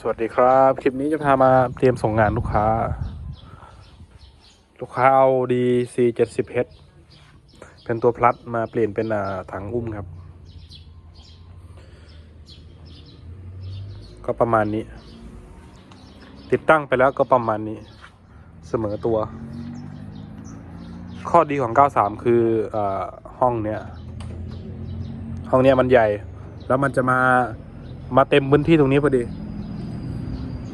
สวัสดีครับ คลิปนี้จะพามาเตรียมส่งงานลูกค้า ลูกค้าเอาดีซีเจ็ดสิบเฮดเป็นตัวพลัดมาเปลี่ยนเป็นถังอุ้มครับ ก็ประมาณนี้ ติดตั้งไปแล้วก็ประมาณนี้ เสมอตัว ข้อดีของ 93 คืออห้องเนี้ย ห้องเนี้ยมันใหญ่ แล้วมันจะมามาเต็มพื้นที่ตรงนี้พอดี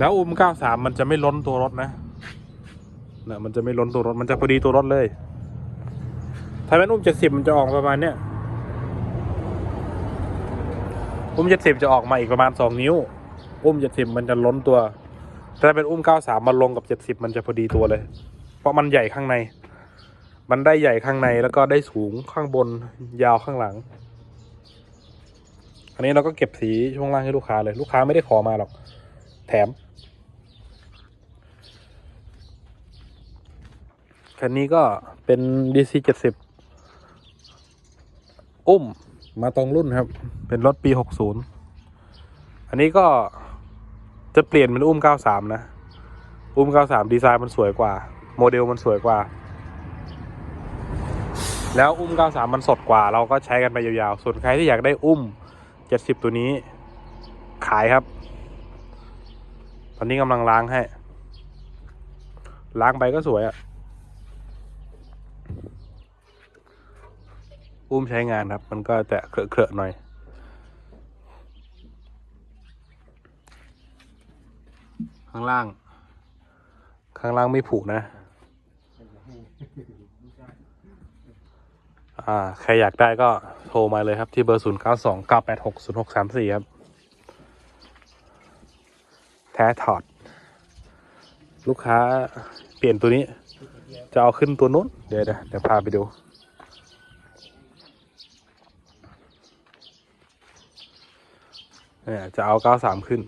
แล้วอุ้ม93มันจะไม่ล้นตัวรถนะนะมันจะไม่ล้นตัวรถ มันจะพอดีตัวรถเลย ถ้าเป็นอุ้ม70มันจะออกประมาณเนี้ยอุ้ม70จะออกมาอีกประมาณ2นิ้ว อุ้ม70มันจะล้นตัวแต่ถ้าเป็นอุ้ม93มันลงกับ70มันจะพอดีตัวเลย เพราะมันใหญ่ข้างใน มันได้ใหญ่ข้างในแล้วก็ได้สูงข้างบนยาวข้างหลัง อันนี้เราก็เก็บสีช่วงล่างให้ลูกค้าเลย ลูกค้าไม่ได้ขอมาหรอก แถม คันนี้ก็เป็น DC 70 อุ้มมาตรงรุ่นครับ เป็นรถปี 60 อันนี้ก็จะเปลี่ยนเป็นอุ้ม 93 นะ อุ้ม 93 ดีไซน์มันสวยกว่า โมเดลมันสวยกว่า แล้วอุ้ม 93 มันสดกว่า เราก็ใช้กันไปยาวๆ ส่วนใครที่อยากได้อุ้ม 70 ตัวนี้ขายครับ อนนี้กำลังล้างให้ ล้างไปก็สวยอะ่ะ อุ้มใช้งานครับ มันก็จะเคลอะๆหน่อย ข้างล่าง ข้างล่างไม่ผุนะ อ่า ใครอยากได้ก็โทรมาเลยครับที่เบอร์ 0 9 2 9 8 6 0 6 3 4 ครับ ท้ถอด ลูกค้าเปลี่ยนตัวนี้ จะเอาขึ้นตัวนู้น เดี๋ยวเดี๋ยวเดี๋ยวพาไปดูเนี่ยจะเอา93ขึ้น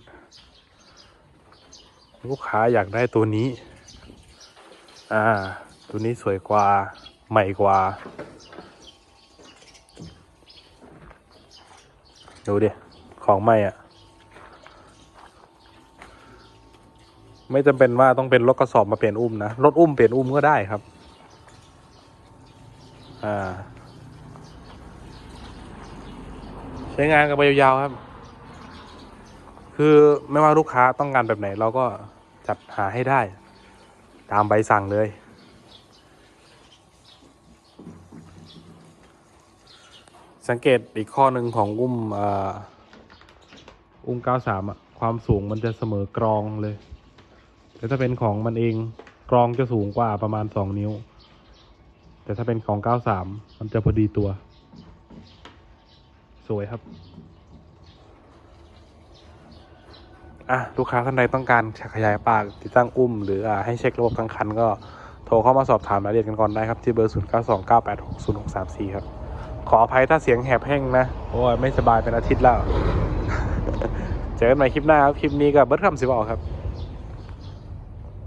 ลูกค้าอยากได้ตัวนี้ อ่า ตัวนี้สวยกว่าใหม่กว่า ดูดิ ของใหม่อะ ไม่จำเป็นว่าต้องเป็นรถกระสอบมาเปลี่ยนอุ้มนะรถอุ้มเปลี่ยนอุ้มก็ได้ครับ อ่า ใช้งานกันไปยาวๆครับ คือไม่ว่าลูกค้าต้องการแบบไหน เราก็จัดหาให้ได้ ตามใบสั่งเลยสังเกตอีกข้อหนึ่งของอุ้มออุ้ม 93 อะ ความสูงมันจะเสมอกรองเลย แต่ถ้าเป็นของมันเองกรองจะสูงกว่าประมาณ2นิ้ว แต่ถ้าเป็นของ 93 มันจะพอดีตัว สวยครับ อะ ลูกค้าท่านใดต้องการขยายปากติดตั้งอุ้ม หรืออ่าให้เช็คระบบทั้งคันก็โทรเข้ามาสอบถามรายละเอียดกันก่อนได้ครับ ที่เบอร์ 0 9 2 9 8 6 0 6 3 4 ครับ ขออภัยถ้าเสียงแหบแห้งนะ โอ้ย ไม่สบายเป็นอาทิตย์แล้ว เจอกันใหม่คลิปหน้าครับ คลิปนี้กับเบิร์ดคำสิบออกครับ